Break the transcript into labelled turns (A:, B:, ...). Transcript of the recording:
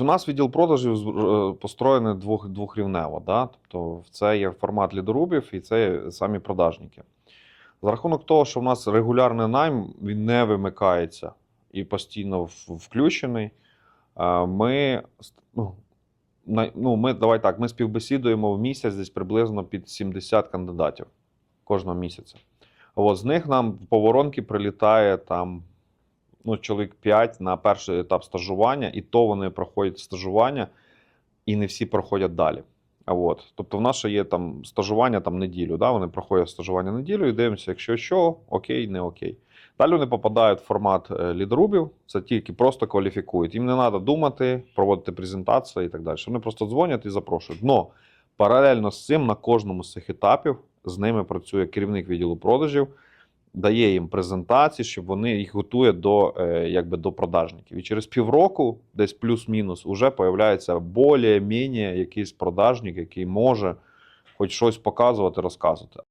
A: У нас відділ продажів е, построєний двох, двохрівнево. Да? Тобто це є формат лідорубів і це самі продажники. За рахунок того, що в нас регулярний найм, він не вимикається і постійно включений. е, Ми, ну, ну, ми, давай так, ми співбесідуємо в місяць десь приблизно під 70 кандидатів кожного місяця. От, з них нам по воронки прилітає там ну, чоловік 5 на перший етап стажування, і то вони проходять стажування, і не всі проходять далі. А от, тобто, в нас ще є там стажування там неділю. Да? Вони проходять стажування неділю і дивимося, якщо що, окей, не окей. Далі вони попадають в формат е, лідорубів, це тільки просто кваліфікують. Їм не треба думати, проводити презентації і так далі. Вони просто дзвонять і запрошують. Но паралельно з цим на кожному з цих етапів з ними працює керівник відділу продажів, дає їм презентації, щоб вони їх готує до, е, якби, до продажників. І через півроку, десь плюс-мінус, уже появляється більш-менш якийсь продажник, який може хоч щось показувати, розказувати.